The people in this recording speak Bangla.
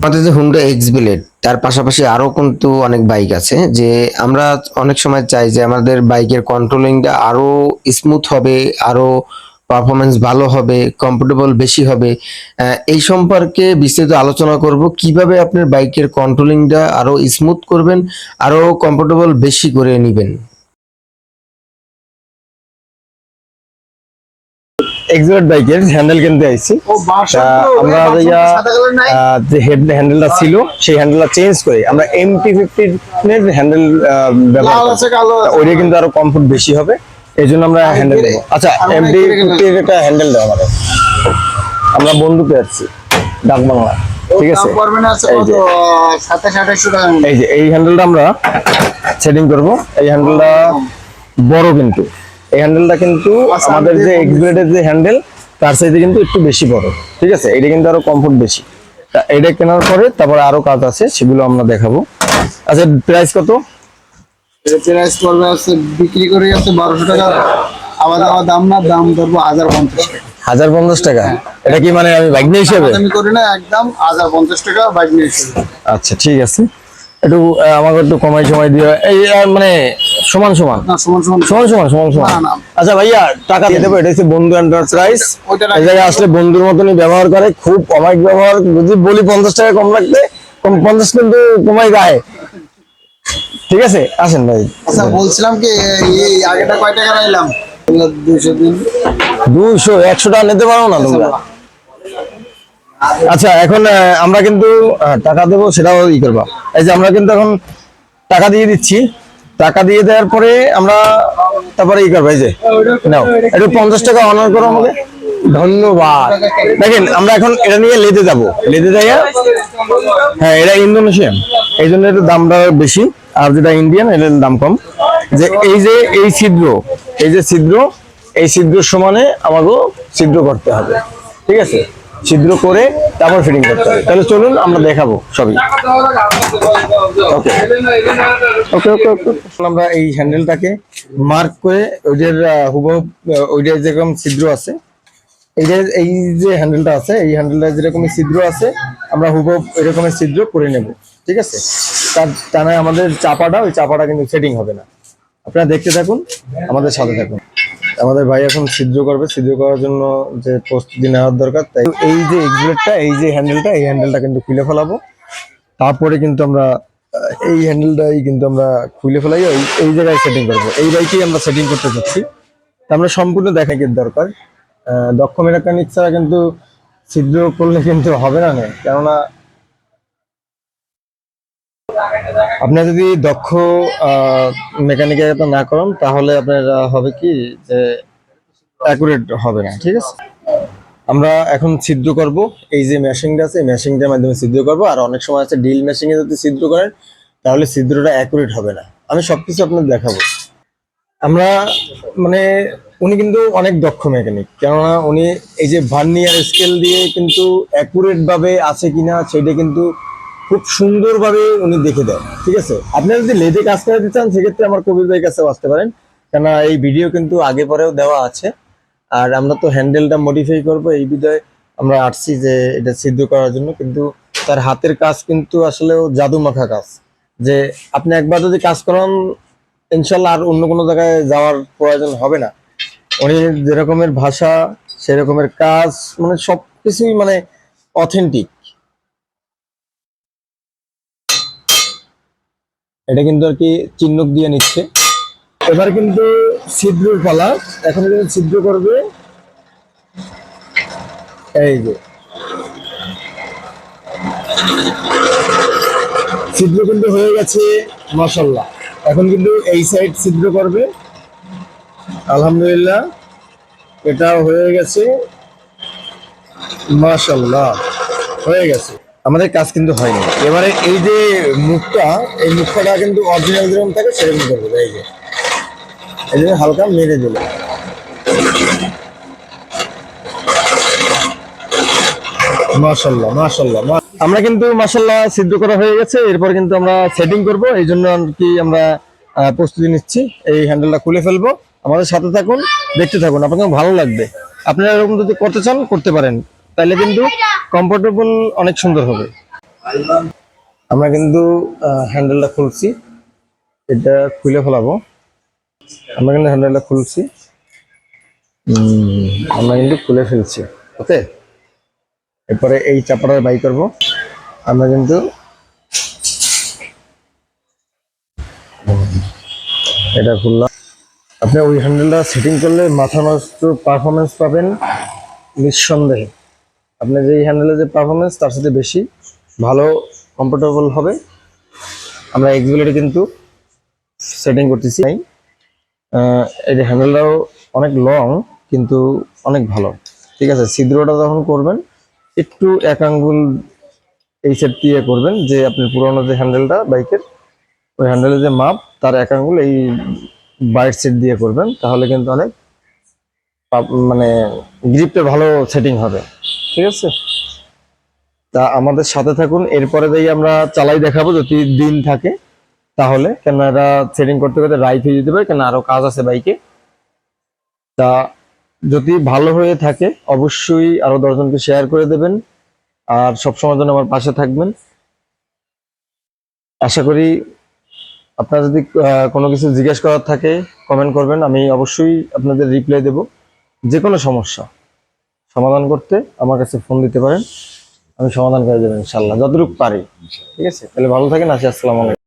আমাদের যে হুন্ডা এক্স বিলেট তার পাশাপাশি আরও কিন্তু অনেক বাইক আছে, যে আমরা অনেক সময় চাই যে আমাদের বাইকের কন্ট্রোলিংটা আরও স্মুথ হবে, আরও পারফরমেন্স ভালো হবে কমফোর্টেবল বেশি হবে। এই সম্পর্কে বিস্তারিত আলোচনা করব, কীভাবে আপনার বাইকের কন্ট্রোলিংটা আরও স্মুথ করবেন, আরও কমফোর্টেবল বেশি করে নেবেন। এক্সিট বাইকের হ্যান্ডেল কিনতে আইছি। আমরা যে হ্যান্ডেলটা ছিল সেই হ্যান্ডেলটা চেঞ্জ করে। আমরা এমটি ফিফটির হ্যান্ডেল ব্যবহার। ওইটা কিন্তু আরও কমফোর্ট বেশি হবে। এই জন্য আমরা হ্যান্ডেল দেবো। আচ্ছা এমটি ফিফটির একটা হ্যান্ডেল দেবো আমাদের। আমরা বন্ধু পেয়েছি ডাক বাংলা ঠিক আছে? এই যে। এই হ্যান্ডেলটা আমরা সেটিং করব। এই হ্যান্ডেলটা বড় কিন্তু। এই হ্যান্ডেলটা কিন্তু আচ্ছা, আমাদের আমি যে দেখব। এক্সব্লেডের যে হ্যান্ডেল তার সাইজে কিন্তু একটু বেশি বড় ঠিক আছে? এটা কিন্তু আরও কমফোর্ট বেশি। তা এটা কেনার পরে তারপরে আরও কাজ আছে সেগুলো আমরা দেখাবো। আচ্ছা প্রাইস কত? প্রাইস পড়বে আছে বিক্রি করে আছে বারোশো টাকা। আবার আবার দাম না দাম ধরবো হাজার পঞ্চাশ টাকা। হাজার পঞ্চাশ টাকা? এটা কি মানে আমি বাইক নিয়ে হিসেবে আমি করি না একদম হাজার পঞ্চাশ টাকা বাইক নিয়েছি আচ্ছা ঠিক আছে। একটু আমাকে একটু কমাই সময় দিয়ে এই মানে সমান সমান? সমান সমান। সমান সমান সমান। আচ্ছা ভাইয়া টাকা দিয়ে দেবো এটা হচ্ছে বন্ধু এন্টারপ্রাইজ এই জায়গায় আসলে বন্ধুর মতনই ব্যবহার করে খুব অমায়িক ব্যবহার। যদি বলি পঞ্চাশ টাকা কম রাখতে কম পঞ্চাশ কিন্তু কমাই গায়ে। ঠিক আছে? আসেন ভাই। আচ্ছা বলছিলাম কি এই- আগেটা কয় টাকা রাখলাম? দুইশো দুইশো একশো টাকা নিতে পারো না তোমরা? আচ্ছা এখন আমরা কিন্তু টাকা দেবো সেটাও ই করবা। এই যে আমরা কিন্তু এখন টাকা দিয়ে দিচ্ছি। টাকা দিয়ে দেওয়ার পরে আমরা তারপরে ই করব এই যে নাও একটু পঞ্চাশ টাকা অনার করো আমাকে। ধন্যবাদ। দেখেন আমরা এখন এটা নিয়ে লেদে যাব। লেদে যাইয়া হ্যাঁ এটা ইন্দোনেশিয়ান। এই জন্য একটু দামটা বেশি আর যেটা ইন্ডিয়ান এটার দাম কম। যে এই যে এই ছিদ্র এই যে ছিদ্র এই ছিদ্র সমানে আমাকেও ছিদ্র করতে হবে। ঠিক আছে? ছিদ্র করে তারপর ফিটিং করতে হবে। তাহলে চলুন আমরা দেখাবো সবই। ওকে। ওকে ওকে আমরা এই হ্যান্ডেলটাকে মার্ক করে ওইটার আহ, ওইটার যেরকম ছিদ্র আছে এই যে এই যে হ্যান্ডেলটা আছে এই হ্যান্ডেলটা যেরকম ছিদ্র আছে আমরা হুবহু এরকমের ছিদ্র করে নেব। ঠিক আছে? তার টানায় আমাদের চাপাটা ওই চাপাটা কিন্তু সেটিং হবে না। আপনারা দেখতে থাকুন, আমাদের সাথে থাকুন। আমাদের ভাই এখন ছিদ্র করবে, ছিদ্র করার জন্য যে প্রস্তুতি নেওয়ার দরকার, তাই এই যে এক্সিলেটটা এই যে হ্যান্ডেলটা এই হ্যান্ডেলটা কিন্তু খুলে ফেলাবো। তারপরে কিন্তু আমরা এই হ্যান্ডেলটাই কিন্তু আমরা খুলে ফেলাই এই এই জায়গায় সেটিং করব। এই বাইকেই আমরা সেটিং করতে চাচ্ছি তা আমরা সম্পূর্ণ দেখাই দরকার। দক্ষ মেকানিক ছাড়া কিন্তু ছিদ্র করলে কিন্তু হবে না না। কেননা আপনি যদি দক্ষ মেকানিকের না করেন, তাহলে আপনার হবে কি যে অ্যাকুরেট হবে না, ঠিক আছে? আমরা এখন ছিদ্র করব। এই যে মেশিনটা আছে মেশিনটার মাধ্যমে ছিদ্র করব। আর অনেক সময় আছে ডিল মেশিনে যদি ছিদ্র করেন, তাহলে ছিদ্রটা অ্যাকুরেট হবে না। আমি সবকিছু আপনাদের দেখাবো। আমরা মানে উনি কিন্তু অনেক দক্ষ মেকানিক কেননা উনি এই যে ভার্নিয়ার স্কেল দিয়ে কিন্তু অ্যাকুরেট ভাবে আছে কিনা, সেটা কিন্তু খুব সুন্দরভাবে উনি দেখে দেয় ঠিক আছে? আপনারা যদি লেদে কাজ করাতে চান, সেক্ষেত্রে আমার কবির ভাই কাছেও আসতে পারেন। কেননা এই ভিডিও কিন্তু আগে পরেও দেওয়া আছে। আর আমরা তো হ্যান্ডেলটা মডিফাই করব, এই বিধায় আমরা আসছি যে এটা সিদ্ধ করার জন্য। কিন্তু তার হাতের কাজ কিন্তু আসলেও জাদু মাখা কাজ। যে আপনি একবার যদি কাজ করান, ইনশাল্লাহ আর অন্য কোনো জায়গায় যাওয়ার প্রয়োজন হবে না। উনি যেরকমের ভাষা, সেরকমের কাজ মানে সব কিছুই মানে অথেন্টিক এটা কিন্তু আর কি চিহ্নক দিয়ে নিচ্ছে। এবার কিন্তু ছিদ্রর পালা। এখন কিন্তু ছিদ্র করবে। এই যে। ছিদ্র কিন্তু হয়ে গেছে মাসাল্লাহ এখন কিন্তু এই সাইড ছিদ্র করবে। আলহামদুলিল্লাহ, এটাও হয়ে গেছে। মাশাল্লাহ হয়ে গেছে। আমাদের কাজ কিন্তু হয়নি। এবারে এই যে মুখটা, এই মুখটা কিন্তু অরিজিনাল যেরকম থাকে সেরকম করবে, এই যে। এই জন্য হালকা মেরে দিল মাশাল্লাহ মাশাল্লাহ আমরা কিন্তু মাশাল্লাহ সিদ্ধ করা হয়ে গেছে, এরপর কিন্তু আমরা সেটিং করব, এই জন্য আর কি আমরা প্রস্তুতি নিচ্ছি। এই হ্যান্ডেলটা খুলে ফেলব। আমাদের সাথে থাকুন, দেখতে থাকুন, আপনাকে ভালো লাগবে। আপনারা এরকম যদি করতে চান, করতে পারেন। তাহলে কিন্তু কমফোর্টেবল অনেক সুন্দর হবে। আমরা কিন্তু হ্যান্ডেলটা খুলছি। এটা খুলে ফেলাবো। আমরা কিন্তু হ্যান্ডেলটা খুলছি। আমরা কিন্তু খুলে ফেলছি। ওকে? এরপরে এই চাপাটা বাই করব। আমরা কিন্তু এটা খুললাম। আপনি ওই হ্যান্ডেলটা সেটিং করলে মাথা নষ্ট পারফরমেন্স পাবেন নিঃসন্দেহে। আপনার যে হ্যান্ডেলের যে পারফরমেন্স তার সাথে বেশি ভালো কমফোর্টেবল হবে। আমরা এক্সগুলোটা কিন্তু সেটিং করতেছি। এই যে হ্যান্ডেলটাও অনেক লং কিন্তু অনেক ভালো। ঠিক আছে, ছিদ্রটা যখন করবেন, একটু এক আঙ্গুল এই সেট দিয়ে করবেন যে আপনি পুরোনো যে হ্যান্ডেলটা বাইকের ওই হ্যান্ডেলের যে মাপ, তার এক আঙ্গুল এই বাইট সেট দিয়ে করবেন, তাহলে কিন্তু অনেক মানে গ্রিপটা ভালো সেটিং হবে। ঠিক আছে? তা আমাদের সাথে থাকুন, এরপরে যেই আমরা চালাই দেখাবো যদি দিন থাকে, তাহলে। কেন এটা সেটিং করতে করতে রাইট হয়ে যেতে পারে কেন আরও কাজ আছে বাইকে। তা যদি ভালো হয়ে থাকে, অবশ্যই আরও দশজনকে শেয়ার করে দেবেন, আর সবসময় জন্য আমার পাশে থাকবেন। আশা করি আপনার যদি কোনো কিছু জিজ্ঞেস করার থাকে কমেন্ট করবেন, আমি অবশ্যই আপনাদের রিপ্লাই দেব। যে কোনো সমস্যা। সমাধান করতে আমার কাছে ফোন দিতে পারেন। আমি সমাধান করে দেবেন ইনশাল্লাহ যতটুকু পারি। ঠিক আছে? তাহলে ভালো থাকেন, আসি, আসসালামু আলাইকুম।